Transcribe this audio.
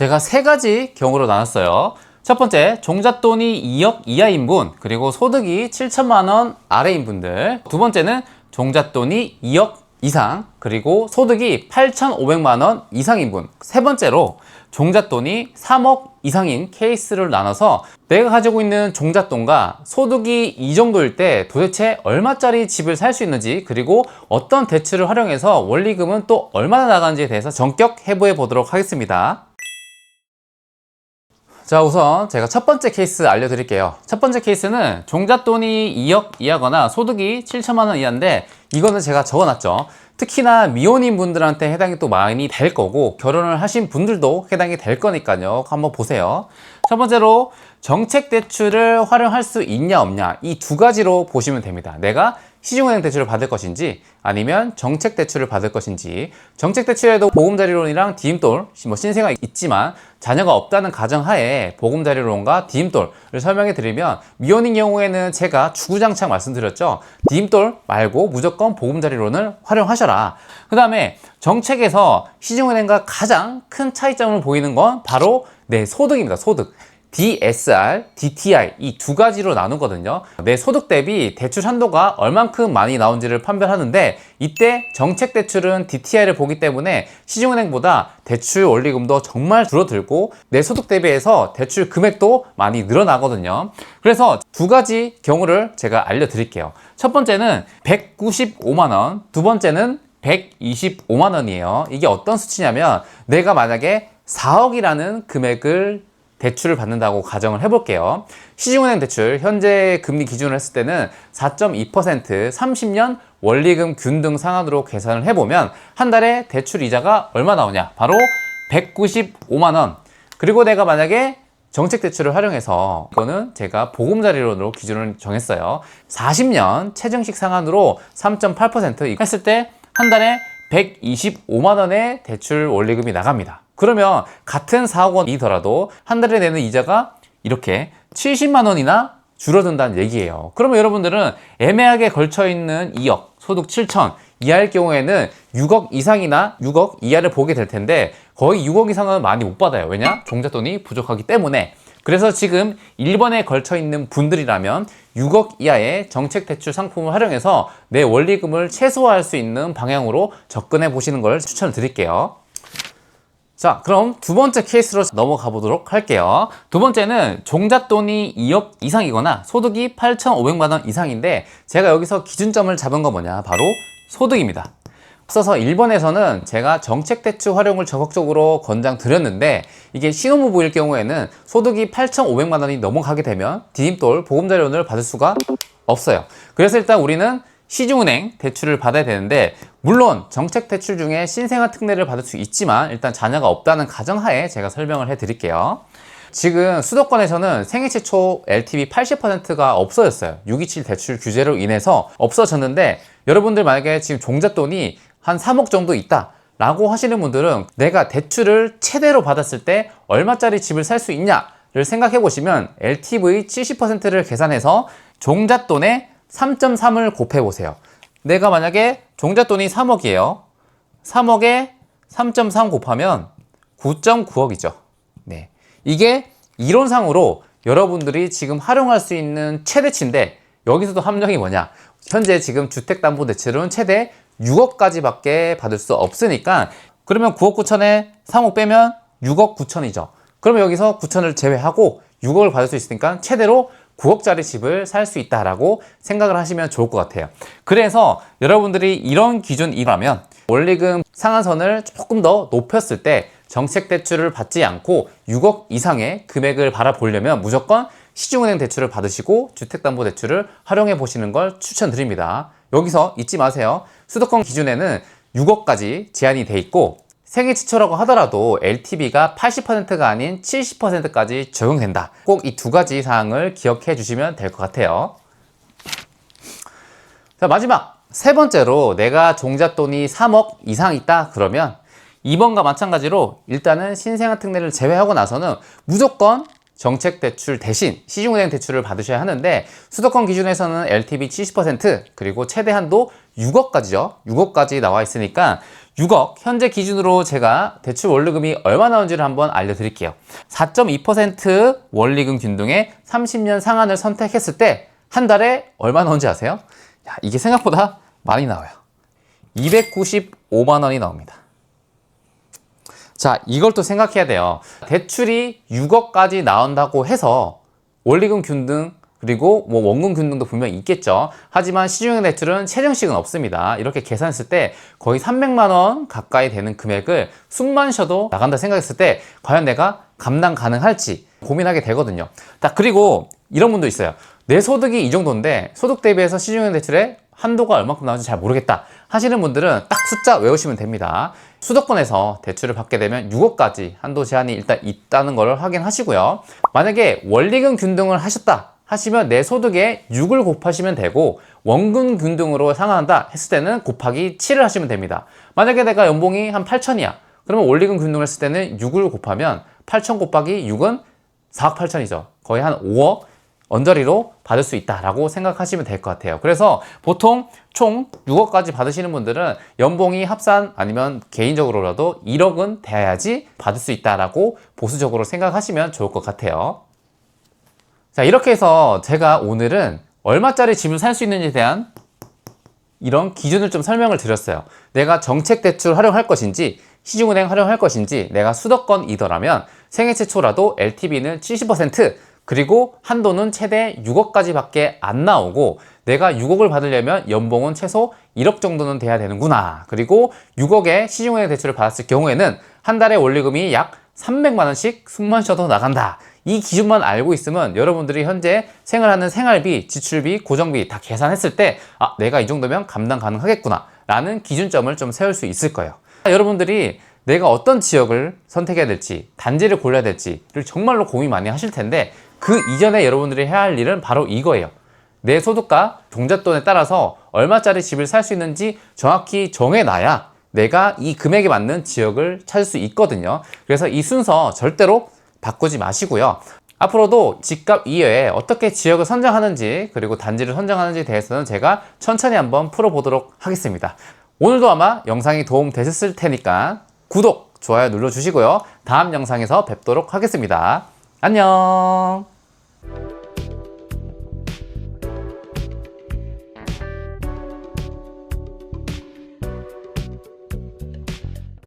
제가 세 가지 경우로 나눴어요. 첫 번째, 종잣돈이 2억 이하인 분, 그리고 소득이 7천만 원 아래인 분들. 두 번째는 종잣돈이 2억 이상, 그리고 소득이 8,500만 원 이상인 분. 세 번째로 종잣돈이 3억 이상인 케이스를 나눠서 내가 가지고 있는 종잣돈과 소득이 이 정도일 때 도대체 얼마짜리 집을 살 수 있는지 그리고 어떤 대출을 활용해서 원리금은 또 얼마나 나가는지에 대해서 전격 해부해 보도록 하겠습니다. 자 우선 제가 첫 번째 케이스 알려드릴게요. 첫 번째 케이스는 종잣돈이 2억 이하거나 소득이 7천만 원 이하인데 이거는 제가 적어놨죠. 특히나 미혼인 분들한테 해당이 또 많이 될 거고 결혼을 하신 분들도 해당이 될 거니까요. 한번 보세요. 첫 번째로 정책 대출을 활용할 수 있냐 없냐. 이 두 가지로 보시면 됩니다. 내가 시중은행 대출을 받을 것인지 아니면 정책 대출을 받을 것인지. 정책 대출에도 보금자리론이랑 디임돌 뭐 신세가 있지만 자녀가 없다는 가정하에 보금자리론과 디임돌을 설명해 드리면 미혼인 경우에는 제가 주구장창 말씀드렸죠. 디임돌 말고 무조건 보금자리론을 활용하셔라. 그 다음에 정책에서 시중은행과 가장 큰 차이점을 보이는 건 바로 내 소득입니다 소득 DSR, DTI 이 두 가지로 나누거든요. 내 소득 대비 대출 한도가 얼만큼 많이 나온지를 판별하는데 이때 정책 대출은 DTI를 보기 때문에 시중은행보다 대출 원리금도 정말 줄어들고 내 소득 대비해서 대출 금액도 많이 늘어나거든요. 그래서 두 가지 경우를 제가 알려드릴게요. 첫 번째는 195만 원, 두 번째는 125만 원이에요. 이게 어떤 수치냐면 내가 만약에 4억이라는 금액을 대출을 받는다고 가정을 해볼게요. 시중은행 대출 현재 금리 기준으로 했을 때는 4.2% 30년 원리금 균등 상한으로 계산을 해보면 한 달에 대출 이자가 얼마 나오냐? 바로 195만 원. 그리고 내가 만약에 정책 대출을 활용해서 이거는 제가 보금자리론으로 기준을 정했어요. 40년 최정식 상한으로 3.8% 했을 때 한 달에 125만 원의 대출 원리금이 나갑니다. 그러면 같은 4억 원이더라도 한 달에 내는 이자가 이렇게 70만 원이나 줄어든다는 얘기예요. 그러면 여러분들은 애매하게 걸쳐 있는 2억, 소득 7천 이하일 경우에는 6억 이상이나 6억 이하를 보게 될 텐데 거의 6억 이상은 많이 못 받아요. 왜냐? 종잣돈이 부족하기 때문에. 그래서 지금 1번에 걸쳐 있는 분들이라면 6억 이하의 정책 대출 상품을 활용해서 내 원리금을 최소화할 수 있는 방향으로 접근해 보시는 걸 추천드릴게요. 자, 그럼 두 번째 케이스로 넘어가 보도록 할게요. 두 번째는 종잣돈이 2억 이상이거나 소득이 8,500만 원 이상인데 제가 여기서 기준점을 잡은 건 뭐냐? 바로 소득입니다. 앞서서 1번에서는 제가 정책 대출 활용을 적극적으로 권장 드렸는데 이게 신혼부부일 경우에는 소득이 8,500만 원이 넘어가게 되면 디딤돌 보금자리론을 받을 수가 없어요. 그래서 일단 우리는 시중은행 대출을 받아야 되는데 물론 정책 대출 중에 신생아 특례를 받을 수 있지만 일단 자녀가 없다는 가정하에 제가 설명을 해 드릴게요. 지금 수도권에서는 생애 최초 LTV 80%가 없어졌어요. 627 대출 규제로 인해서 없어졌는데 여러분들 만약에 지금 종잣돈이 한 3억 정도 있다. 라고 하시는 분들은 내가 대출을 최대로 받았을 때 얼마짜리 집을 살 수 있냐를 생각해 보시면 LTV 70%를 계산해서 종잣돈의 3.3을 곱해 보세요. 내가 만약에 종잣돈이 3억이에요. 3억에 3.3 곱하면 9.9억이죠. 네. 이게 이론상으로 여러분들이 지금 활용할 수 있는 최대치인데 여기서도 함정이 뭐냐? 현재 지금 주택담보대출은 최대 6억까지밖에 받을 수 없으니까 그러면 9억 9천에 3억 빼면 6억 9천이죠. 그러면 여기서 9천을 제외하고 6억을 받을 수 있으니까 최대로 9억짜리 집을 살 수 있다라고 생각을 하시면 좋을 것 같아요. 그래서 여러분들이 이런 기준이라면 원리금 상한선을 조금 더 높였을 때 정책 대출을 받지 않고 6억 이상의 금액을 바라보려면 무조건 시중은행 대출을 받으시고 주택담보대출을 활용해 보시는 걸 추천드립니다. 여기서 잊지 마세요. 수도권 기준에는 6억까지 제한이 돼 있고 생애 최초라고 하더라도 LTV가 80%가 아닌 70%까지 적용된다. 꼭 이 두 가지 사항을 기억해 주시면 될 것 같아요. 자, 마지막 세 번째로 내가 종잣돈이 3억 이상 있다 그러면 2번과 마찬가지로 일단은 신생아 특례를 제외하고 나서는 무조건 정책 대출 대신 시중은행 대출을 받으셔야 하는데 수도권 기준에서는 LTV 70% 그리고 최대 한도 6억까지죠. 6억까지 나와 있으니까 6억 현재 기준으로 제가 대출 원리금이 얼마 나오는지를 한번 알려드릴게요. 4.2% 원리금 균등의 30년 상한을 선택했을 때 한 달에 얼마 나오는지 아세요? 야, 이게 생각보다 많이 나와요. 295만 원이 나옵니다. 자, 이걸 또 생각해야 돼요. 대출이 6억까지 나온다고 해서 원리금 균등 그리고 뭐 원금 균등도 분명히 있겠죠. 하지만 시중형 대출은 최저식은 없습니다. 이렇게 계산했을 때 거의 300만 원 가까이 되는 금액을 숨만 쉬어도 나간다 생각했을 때 과연 내가 감당 가능할지 고민하게 되거든요. 자, 그리고 이런 분도 있어요. 내 소득이 이 정도인데 소득 대비해서 시중형 대출의 한도가 얼마큼 나오는지 잘 모르겠다 하시는 분들은 딱 숫자 외우시면 됩니다. 수도권에서 대출을 받게 되면 6억까지 한도 제한이 일단 있다는 걸 확인하시고요. 만약에 원리금 균등을 하셨다 하시면 내 소득에 6을 곱하시면 되고 원금 균등으로 상환한다 했을 때는 곱하기 7을 하시면 됩니다. 만약에 내가 연봉이 한 8천이야. 그러면 원리금 균등을 했을 때는 6을 곱하면 8천 곱하기 6은 4억 8천이죠. 거의 한 5억 언저리로 받을 수 있다라고 생각하시면 될 것 같아요. 그래서 보통 총 6억까지 받으시는 분들은 연봉이 합산 아니면 개인적으로라도 1억은 돼야지 받을 수 있다라고 보수적으로 생각하시면 좋을 것 같아요. 자, 이렇게 해서 제가 오늘은 얼마짜리 집을 살 수 있는지에 대한 이런 기준을 좀 설명을 드렸어요. 내가 정책 대출 활용할 것인지 시중은행 활용할 것인지 내가 수도권이더라면 생애 최초라도 LTV는 70% 그리고 한도는 최대 6억까지 밖에 안 나오고 내가 6억을 받으려면 연봉은 최소 1억 정도는 돼야 되는구나. 그리고 6억의 시중은행 대출을 받았을 경우에는 한 달에 원리금이 약 300만 원씩 숨만 쉬어도 나간다. 이 기준만 알고 있으면 여러분들이 현재 생활하는 생활비, 지출비, 고정비 다 계산했을 때 아, 내가 이 정도면 감당 가능하겠구나. 라는 기준점을 좀 세울 수 있을 거예요. 여러분들이 내가 어떤 지역을 선택해야 될지, 단지를 골라야 될지를 정말로 고민 많이 하실 텐데 그 이전에 여러분들이 해야 할 일은 바로 이거예요. 내 소득과 종잣돈에 따라서 얼마짜리 집을 살 수 있는지 정확히 정해놔야 내가 이 금액에 맞는 지역을 찾을 수 있거든요. 그래서 이 순서 절대로 바꾸지 마시고요. 앞으로도 집값 이외에 어떻게 지역을 선정하는지 그리고 단지를 선정하는지에 대해서는 제가 천천히 한번 풀어보도록 하겠습니다. 오늘도 아마 영상이 도움 되셨을 테니까 구독, 좋아요 눌러주시고요. 다음 영상에서 뵙도록 하겠습니다. 안녕!